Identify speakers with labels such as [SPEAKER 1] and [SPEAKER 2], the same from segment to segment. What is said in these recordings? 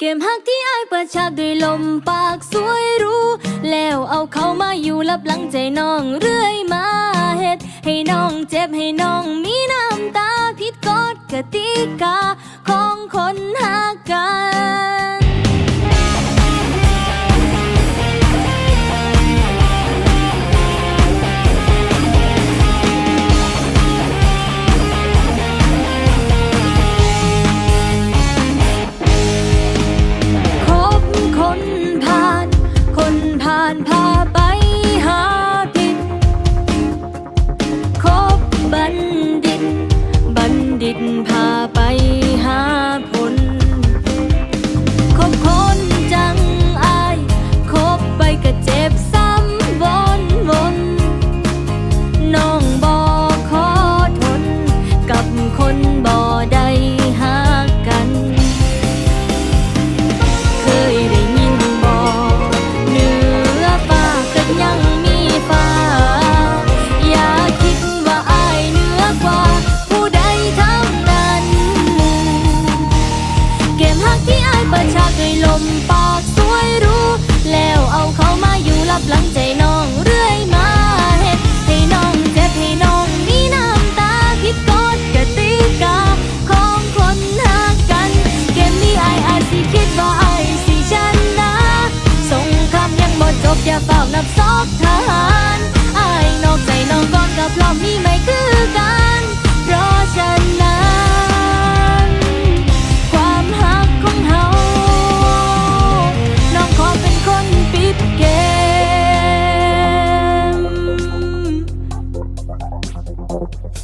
[SPEAKER 1] เกมฮักที่อายเปิดฉากด้วยลมปากสวยรู้ แล้วเอาเขามาอยู่รับหลังใจน้องเรื่อยมาเฮ็ด ให้น้องเจ็บให้น้องมีน้ำตาผิดกฎกติกาของคนหักกัน ลับหลังใจ Okay.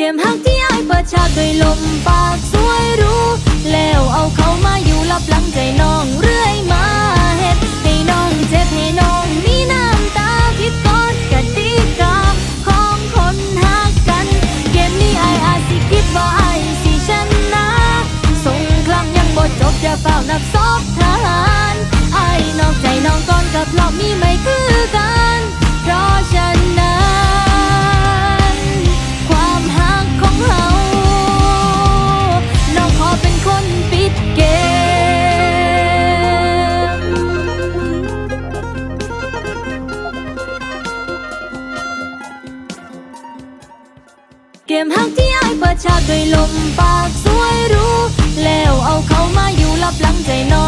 [SPEAKER 1] เกมฮักที่อายเปิดฉากด้วยลมปากสวยรู้ แล้วเอาเขามาอยู่ลับหลังใจน้องเรื่อยมาเฮ็ดให้น้องเจ็บให้น้องมีน้ำตาผิดกฎกติกาของคนหักกัน เกมนี้อายอาจสิคิดว่าอายสิชนะสงครามยังบ่จบอย่าเฝ้านับซอกทหารอายนอกใจน้องก่อนกับรอบนี้ไม่คือกัน เกมหักที่ไอ้เปิดฉากด้วยลมปากสวยรู้ แล้วเอาเขามาอยู่รับหลังใจน้อง